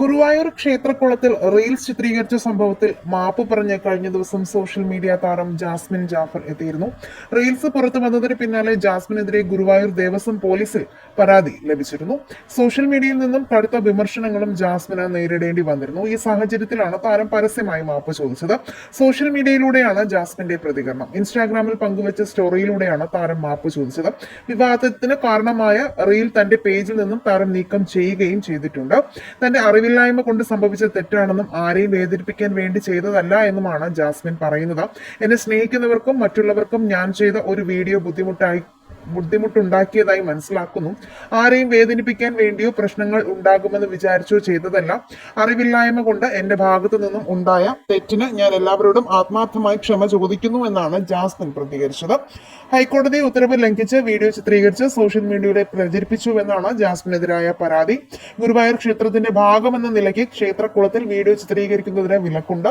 Guruvayur ക്ഷേത്രക്കുളത്തിൽ reels ചിത്രീകരിച്ച സംഭവത്തിൽ മാപ്പ് പറഞ്ഞ് കഴിഞ്ഞ ദിവസം സോഷ്യൽ മീഡിയ താരം ജാസ്മിൻ ജാഫർ എത്തിയിരുന്നു. റീൽസ് പുറത്തു വന്നതിന് പിന്നാലെ ജാസ്മിനെതിരെ ഗുരുവായൂർ ദേവസ്വം പോലീസിൽ പരാതി ലഭിച്ചിരുന്നു. സോഷ്യൽ മീഡിയയിൽ നിന്നും കടുത്ത വിമർശനങ്ങളും ജാസ്മിന് നേരിടേണ്ടി വന്നിരുന്നു. ഈ സാഹചര്യത്തിലാണ് താരം പരസ്യമായി മാപ്പ് ചോദിച്ചത്. സോഷ്യൽ മീഡിയയിലൂടെയാണ് ജാസ്മിന്റെ പ്രതികരണം. ഇൻസ്റ്റാഗ്രാമിൽ പങ്കുവച്ച സ്റ്റോറിയിലൂടെയാണ് താരം മാപ്പ് ചോദിച്ചത്. വിവാദത്തിന് കാരണമായ റീൽ തന്റെ പേജിൽ നിന്നും താരം നീക്കം ചെയ്യുകയും ചെയ്തിട്ടുണ്ട്. തന്റെ അറിവില്ലായ്മ കൊണ്ട് സംഭവിച്ച തെറ്റാണെന്നും ആരെയും വേദനിപ്പിക്കാൻ വേണ്ടി ചെയ്തതല്ല എന്നുമാണ് ജാസ്മിൻ പറയുന്നത്. എന്നെ സ്നേഹിക്കുന്നവർക്കും മറ്റുള്ളവർക്കും ഞാൻ ചെയ്ത ഒരു വീഡിയോ ബുദ്ധിമുട്ടായി ബുദ്ധിമുട്ടുണ്ടാക്കിയതായി മനസ്സിലാക്കുന്നു. ആരെയും വേദനിപ്പിക്കാൻ വേണ്ടിയോ പ്രശ്നങ്ങൾ ഉണ്ടാകുമെന്ന് വിചാരിച്ചോ ചെയ്തതല്ല. അറിവില്ലായ്മ കൊണ്ട് എന്റെ ഭാഗത്തു നിന്നും ഉണ്ടായ തെറ്റിന് ഞാൻ എല്ലാവരോടും ആത്മാർത്ഥമായി ക്ഷമ ചോദിക്കുന്നു എന്നാണ് ജാസ്മിൻ പ്രതികരിച്ചത്. ഹൈക്കോടതി ഉത്തരവ് ലംഘിച്ച് വീഡിയോ ചിത്രീകരിച്ച് സോഷ്യൽ മീഡിയയിലൂടെ പ്രചരിപ്പിച്ചുവെന്നാണ് ജാസ്മിനെതിരായ പരാതി. ഗുരുവായൂർ ക്ഷേത്രത്തിന്റെ ഭാഗമെന്ന നിലയ്ക്ക് ക്ഷേത്രക്കുളത്തിൽ വീഡിയോ ചിത്രീകരിക്കുന്നതിന് വിലക്കുണ്ട്.